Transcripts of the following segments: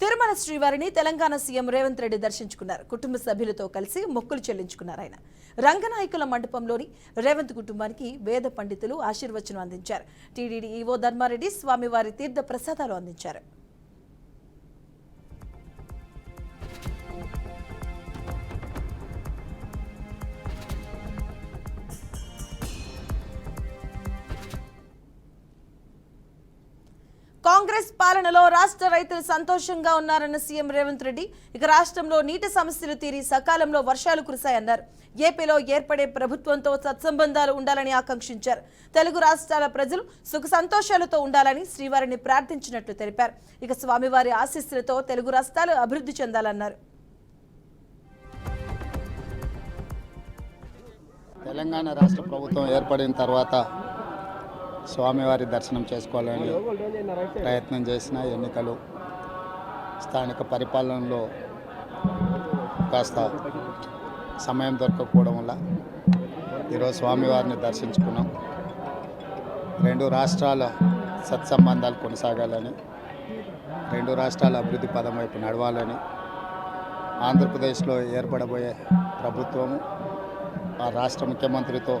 తిరుమల శ్రీవారిని తెలంగాణ సీఎం రేవంత్ రెడ్డి దర్శించుకున్నారు. కుటుంబ సభ్యులతో కలిసి మొక్కులు చెల్లించుకున్నారు ఆయన. రంగనాయకుల మండపంలోని రేవంత్ కుటుంబానికి వేద పండితులు ఆశీర్వచనం అందించారు. టీడీడీ ఈవో ధర్మారెడ్డి స్వామివారి తీర్థ ప్రసాదాలు అందించారు. కాంగ్రెస్ పాలనలో రాష్ట్ర రైతులు సంతోషంగా ఉన్నారన్న సీఎం రేవంత్ రెడ్డి. ఇక రాష్ట్రంలో నీటి సమస్యలు తీరి సకాలంలో వర్షాలు కురిశాయన్నారు. ఏపీలో ఏర్పడే ప్రభుత్వంతో సత్సంబంధాలు ఉండాలని ఆకాంక్షించారు. తెలుగు రాష్ట్రాల ప్రజలు సుఖ సంతోషాలతో ఉండాలని శ్రీవారిని ప్రార్థించినట్లు తెలిపారు. ఇక స్వామివారి ఆశీస్సులతో తెలుగు రాష్ట్రాలు అభివృద్ధి చెందాలన్నారు. తెలంగాణ రాష్ట్ర ప్రభుత్వం ఏర్పడిన తర్వాత స్వామివారి దర్శనం చేసుకోవాలని ప్రయత్నం చేసిన ఎన్నికలు స్థానిక పరిపాలనలో కాస్త సమయం దొరకకపోవడం వల్ల ఈరోజు స్వామివారిని దర్శించుకున్నాం. రెండు రాష్ట్రాల సత్సంబంధాలు కొనసాగాలని రెండు రాష్ట్రాల అభివృద్ధి పదం వైపు నడవాలని ఆంధ్రప్రదేశ్లో ఏర్పడబోయే ప్రభుత్వము ఆ రాష్ట్ర ముఖ్యమంత్రితో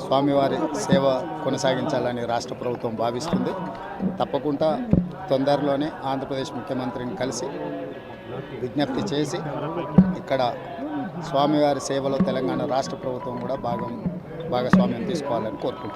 స్వామివారి సేవ కొనసాగించాలని రాష్ట్ర ప్రభుత్వం భావిస్తుంది. తప్పకుండా తొందరలోనే ఆంధ్రప్రదేశ్ ముఖ్యమంత్రిని కలిసి విజ్ఞప్తి చేసి ఇక్కడ స్వామివారి సేవలో తెలంగాణ రాష్ట్ర ప్రభుత్వం కూడా భాగం భాగస్వామ్యం తీసుకోవాలని కోరుకుంటున్నాను